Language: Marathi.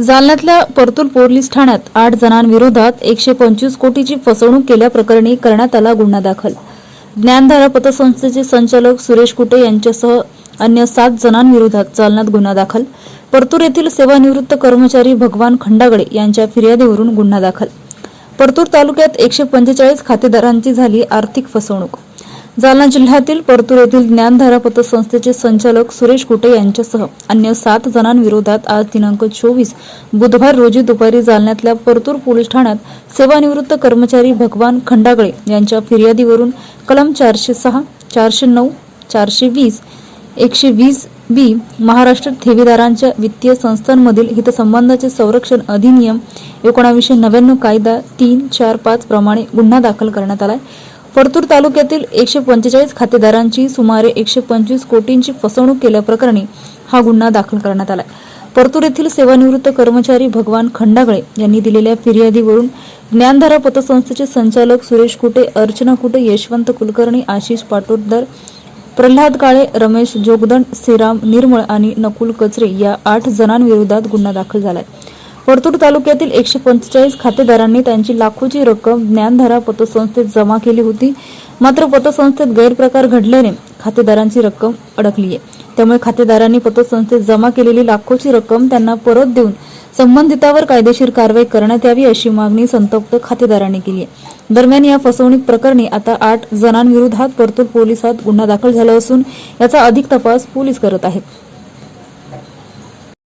जालन्यातल्या परतूर पोलीस ठाण्यात आठ जणांविरोधात एकशे पंचवीस कोटीची फसवणूक केल्याप्रकरणी करण्यात आला गुन्हा दाखल. ज्ञानधारा पतसंस्थेचे संचालक सुरेश कुटे यांच्यासह अन्य सात जणांविरोधात जालन्यात गुन्हा दाखल. परतूर येथील सेवानिवृत्त कर्मचारी भगवान खंडागडे यांच्या फिर्यादीवरून गुन्हा दाखल. परतूर तालुक्यात एकशे पंचेचाळीस खातेदारांची झाली आर्थिक फसवणूक. जालना जिल्ह्यातील परतूर येथील ज्ञानधारा पतसंस्थेचे संचालक सुरेश कुटे यांच्यासह अन्य सात जणांविरोधात आज दिनांक चोवीस बुधवार रोजी दुपारी जालन्यातल्या परतूर पोलीस ठाण्यात सेवानिवृत्त कर्मचारी भगवान खंडागळे यांच्या फिर्यादीवरून कलम चारशे सहा चारशे नऊ चारशे वीस एकशे वीस बी महाराष्ट्र ठेवीदारांच्या वित्तीय संस्थांमधील हितसंबंधाचे संरक्षण अधिनियम एकोणावीसशे नव्याण्णव कायदा तीन चार पाच प्रमाणे गुन्हा दाखल करण्यात आलाय. परतूर तालुक्यातील एकशे पंचेचाळीस खातेदारांची सुमारे एकशे पंचवीस कोटींची फसवणूक केल्याप्रकरणी हा गुन्हा दाखल करण्यात आलाय. परतूर येथील सेवानिवृत्त कर्मचारी भगवान खंडागळे यांनी दिलेल्या फिर्यादीवरून ज्ञानधारा पतसंस्थेचे संचालक सुरेश कुटे अर्चना कुटे यशवंत कुलकर्णी आशिष पाटोदर प्रल्हाद काळे रमेश जोगदंड श्रीराम निर्मळ आणि नकुल कचरे या आठ जणांविरोधात गुन्हा दाखल झाला आहे परतूर तालुक्यातील एकशे पंचेचाळीस खातेदारांनी त्यांची लाखोची रक्कम ज्ञानधारा पतसंस्थेत जमा केली होती. मात्र पतसंस्थेत गैरप्रकार घडल्याने खातेदारांची रक्कम अडकली आहे. त्यामुळे खातेदारांनी पतसंस्थेत जमा केलेली लाखोची रक्कम त्यांना परत देऊन संबंधितावर कायदेशीर कारवाई करण्यात यावी अशी मागणी संतप्त खातेदारांनी केली आहे. दरम्यान या फसवणूक प्रकरणी आता आठ जणांविरोधात परतूर पोलिसात गुन्हा दाखल झाला असून याचा अधिक तपास पोलीस करत आहेत.